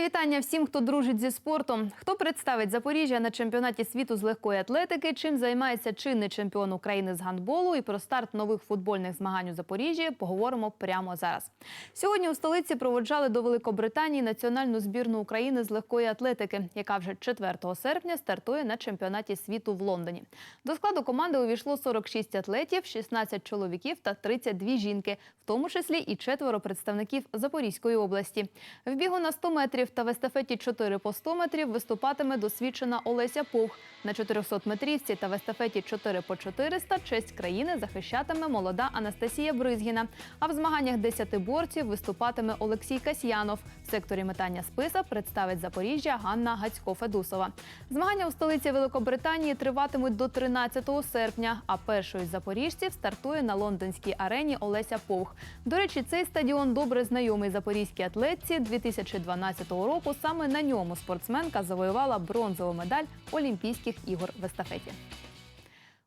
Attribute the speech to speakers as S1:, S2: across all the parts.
S1: Мої вітання всім, хто дружить зі спортом. Хто представить Запоріжжя на чемпіонаті світу з легкої атлетики, чим займається чинний чемпіон України з гандболу і про старт нових футбольних змагань у Запоріжжі поговоримо прямо зараз. Сьогодні у столиці проводжали до Великобританії національну збірну України з легкої атлетики, яка вже 4 серпня стартує на чемпіонаті світу в Лондоні. До складу команди увійшло 46 атлетів, 16 чоловіків та 32 жінки, в тому числі і четверо представників Запорізької області. В бігу на 100 метрів та в естафеті 4 по 100 метрів виступатиме досвідчена Олеся Повх. На 400 метрівці та в естафеті 4 по 400 честь країни захищатиме молода Анастасія Бризгіна. А в змаганнях десятиборців виступатиме Олексій Касьянов. В секторі метання списа представить Запоріжжя Ганна Гацько-Федусова. Змагання у столиці Великобританії триватимуть до 13 серпня. А першою з запоріжців стартує на лондонській арені Олеся Повх. До речі, цей стадіон добре знайомий запорізькій атлетці 2012 року. Саме на ньому спортсменка завоювала бронзову медаль Олімпійських ігор в естафеті.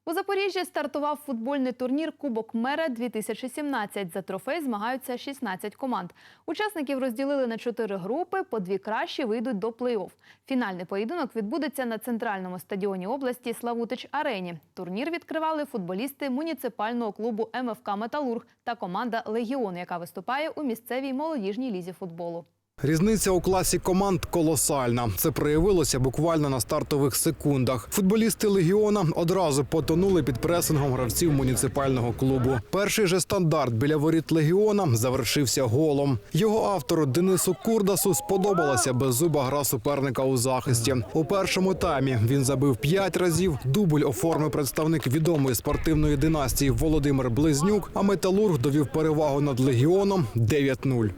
S1: У Запоріжжі стартував футбольний турнір Кубок Мера 2017. За трофей змагаються 16 команд. Учасників розділили на чотири групи. По дві кращі вийдуть до плей-офф. Фінальний поєдинок відбудеться на центральному стадіоні області Славутич Арені. Турнір відкривали футболісти муніципального клубу МФК Металург та команда Легіон, яка виступає у місцевій молодіжній лізі футболу.
S2: Різниця у класі команд колосальна. Це проявилося буквально на стартових секундах. Футболісти легіона одразу потонули під пресингом гравців муніципального клубу. Перший же стандарт біля воріт легіона завершився голом. Його автору Денису Курдасу сподобалася беззуба гра суперника у захисті. У першому таймі він забив п'ять разів. Дубль оформив представник відомої спортивної династії Володимир Близнюк. А металург довів перевагу над легіоном 9-0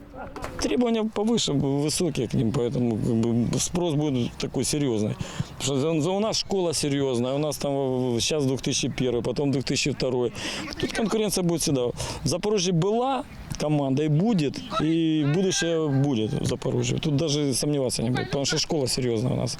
S3: Требования повыше, высокие к ним, поэтому как бы, спрос будет такой серьезный. Потому что за- у нас школа серьезная, у нас там э, сейчас 2001, потом 2002. Тут конкуренция будет всегда. В Запорожье была команда и будет, и будущее будет в Запорожье. Тут даже сомневаться не будет, потому что школа серьезная у нас.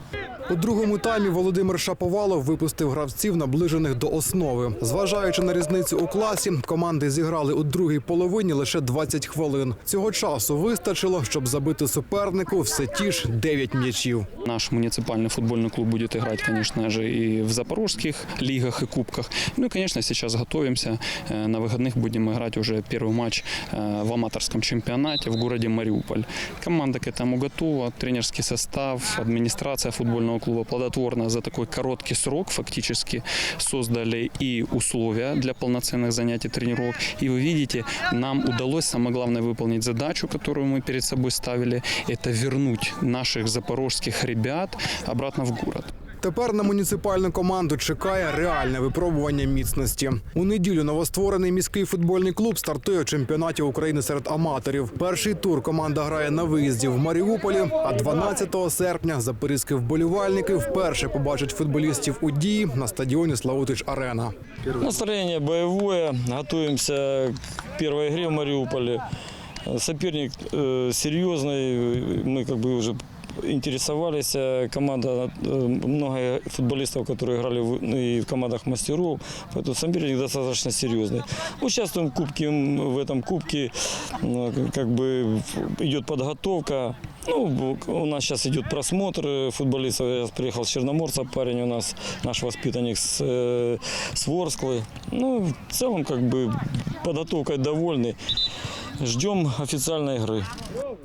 S2: У другому таймі Володимир Шаповалов випустив гравців, наближених до основи. Зважаючи на різницю у класі, команди зіграли у другій половині лише 20 хвилин. Цього часу вистачило, щоб забити супернику все ті ж 9 м'ячів.
S4: Наш муниципальный футбольный клуб будет играть, конечно же, и в запорожских лигах и кубках. Ну и, конечно, сейчас готовимся. Э, На выходных будем играть уже первый матч э, в аматорском чемпионате в городе Мариуполь. Команда к этому готова, тренерский состав, администрация футбольного клуба плодотворно за такой короткий срок фактически создали и условия для полноценных занятий тренировок. И вы видите, нам удалось самое главное выполнить задачу, которую мы перед собой ставили, это вернуть наших запорожских ребят обратно в город.
S2: Тепер на муніципальну команду чекає реальне випробування міцності. У неділю новостворений міський футбольний клуб стартує в чемпіонаті України серед аматорів. Перший тур команда грає на виїзді в Маріуполі. А 12 серпня запорізькі вболівальники вперше побачать футболістів у дії на стадіоні Славутич Арена.
S3: Настроение боевое, готовимся к первой игре в Мариуполе. Соперник э, серьезный, мы как бы уже интересовались. э, Команда, э, много футболистов, которые играли в, ну, и в командах мастеров, поэтому соперник достаточно серьезный. Участвуем в кубке, м, в этом кубке э, как бы идет подготовка. Ну, у нас сейчас идет просмотр э, футболистов. Я приехал с Черноморца, парень у нас, наш воспитанник с, э, с Ворсклы. Ну, в целом, как бы, подготовкой довольны. Ждем официальной игры.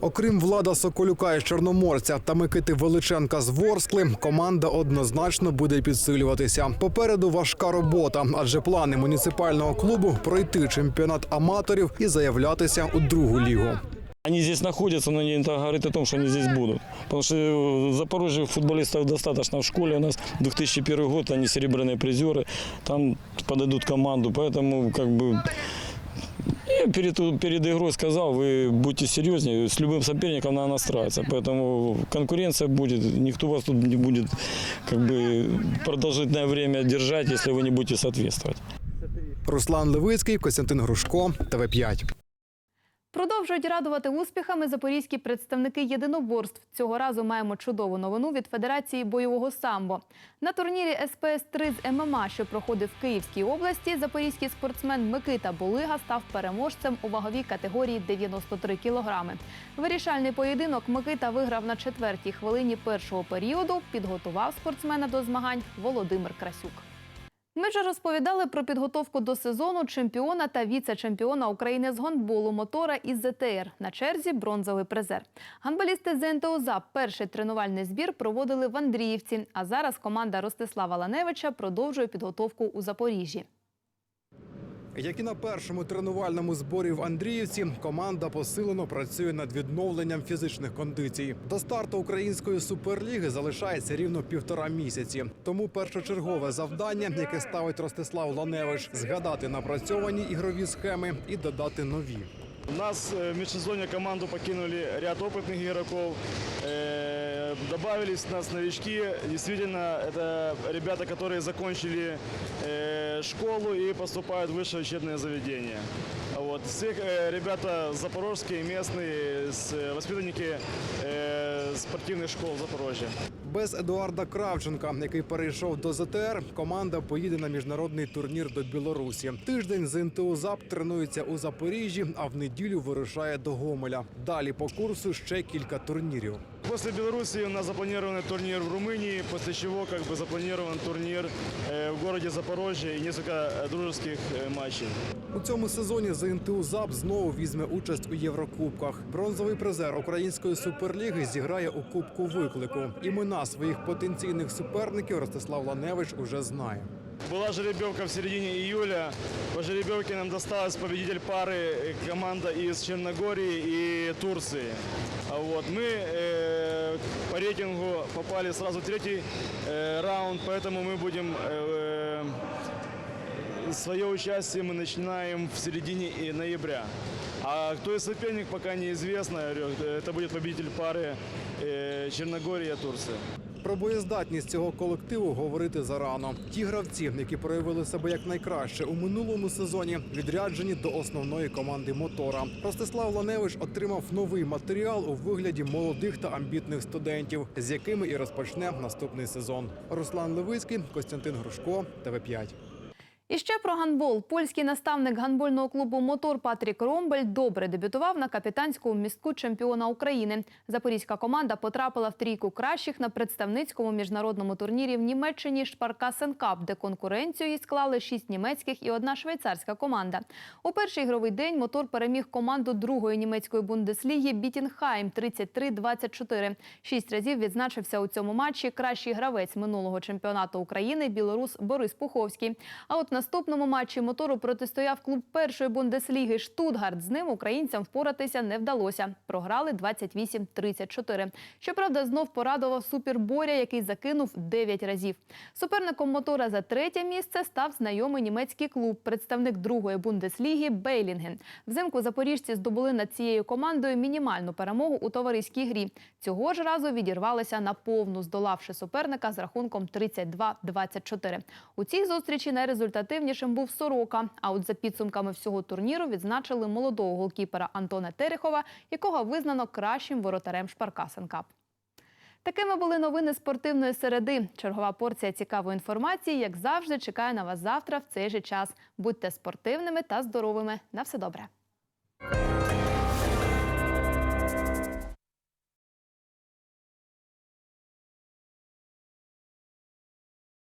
S2: Окрім Влада Соколюка із Чорноморця та Микити Величенка з Ворскли, команда однозначно буде підсилюватися. Попереду важка робота, адже плани муніципального клубу пройти чемпіонат аматорів і заявлятися у другу лігу.
S3: Они здесь находятся, но не это говорит о том, что они здесь будут. Потому что э, в Запорожье футболистов достаточно в школе. У нас 2001 год, они серебряные призеры. Там подадут команду, поэтому как бы я перед, перед игрой сказал, вы будьте серьезнее, с любым соперником надо настраиваться. Поэтому конкуренция будет, никто вас тут не будет как бы продолжительное время держать, если вы не будете соответствовать.
S2: Руслан Левицький, Костянтин Грушко, ТВ 5
S1: Продовжують радувати успіхами запорізькі представники єдиноборств. Цього разу маємо чудову новину від Федерації бойового самбо. На турнірі СПС 3 з ММА, що проходив в Київській області, запорізький спортсмен Микита Булига став переможцем у ваговій категорії 93 кілограми. Вирішальний поєдинок Микита виграв на четвертій хвилині першого періоду. Підготував спортсмена до змагань Володимир Красюк. Ми вже розповідали про підготовку до сезону чемпіона та віце-чемпіона України з гандболу мотора із ЗТР. На черзі бронзовий призер. Гандболісти з НТО ЗАП перший тренувальний збір проводили в Андріївці. А зараз команда Ростислава Ланевича продовжує підготовку у Запоріжжі.
S2: Як і на першому тренувальному зборі в Андріївці, команда посилено працює над відновленням фізичних кондицій. До старту української суперліги залишається рівно півтора місяці. Тому першочергове завдання, яке ставить Ростислав Ланевич, згадати напрацьовані ігрові схеми і додати нові.
S5: У нас э, в межсезонье команду покинули ряд опытных игроков, э, добавились у нас новички. Действительно, это ребята, которые закончили э, школу и поступают в высшее учебное заведение. Вот. Все э, ребята запорожские, местные, с- э, воспитанники э, спортивных школ Запорожья.
S2: Без Едуарда Кравченка, який перейшов до ЗТР, команда поїде на міжнародний турнір до Білорусі. Тиждень з НТУ ЗАП тренується у Запоріжжі, а в неділю вирушає до Гомеля. Далі по курсу ще кілька турнірів.
S5: После Беларуси у нас запланированный турнир в Румынии, после чего как бы запланирован турнир э, в городе Запорожье и несколько э, дружеских э, матчей.
S2: У цьому сезоні ЗНТУ ЗАП знову візьме участь у Єврокубках. Бронзовий призер української суперліги зіграє у Кубку виклику. Імена своїх потенційних суперників Ростислав Ланевич уже знає.
S5: Была жеребьевка в середине июля. По жеребьевке нам досталась победитель пары э, команда из Черногории и Турции. А Вот. Мы э, по рейтингу попали сразу третий э, раунд, поэтому мы будем э, свое участие мы начинаем в середине ноября. А кто из соперник, пока неизвестно. Говорю, Это будет победитель пары э, Черногория Турция.
S2: Про боєздатність цього колективу говорити зарано. Ті гравці, які проявили себе як найкраще у минулому сезоні, відряджені до основної команди мотора. Ростислав Ланевич отримав новий матеріал у вигляді молодих та амбітних студентів, з якими і розпочне наступний сезон. Руслан Левицький, Костянтин Грушко, ТВ 5
S1: І ще про гандбол. Польський наставник гандбольного клубу Мотор Патрік Ромбель добре дебютував на капітанському містку чемпіона України. Запорізька команда потрапила в трійку кращих на представницькому міжнародному турнірі в Німеччині Шпаркасен Кап, де конкуренцію їй склали шість німецьких і одна швейцарська команда. У перший ігровий день мотор переміг команду другої німецької бундесліги Бітінхайм 33-24. Шість разів відзначився у цьому матчі кращий гравець минулого чемпіонату України білорус Борис Пуховський. А от в наступному матчі мотору протистояв клуб першої бундесліги Штутгарт. З ним українцям впоратися не вдалося. Програли 28-34. Щоправда, знов порадував суперборя, який закинув 9 разів. Суперником мотора за третє місце став знайомий німецький клуб, представник другої бундесліги Бейлінген. Взимку запоріжці здобули над цією командою мінімальну перемогу у товариській грі. Цього ж разу відірвалися на повну, здолавши суперника з рахунком 32-24. У цій зустрічі найрезультативнішим був Сорока. А от за підсумками всього турніру відзначили молодого голкіпера Антона Терехова, якого визнано кращим воротарем шпарка Сенкап. Такими були новини спортивної середи. Чергова порція цікавої інформації, як завжди, чекає на вас завтра в цей же час. Будьте спортивними та здоровими. На все добре.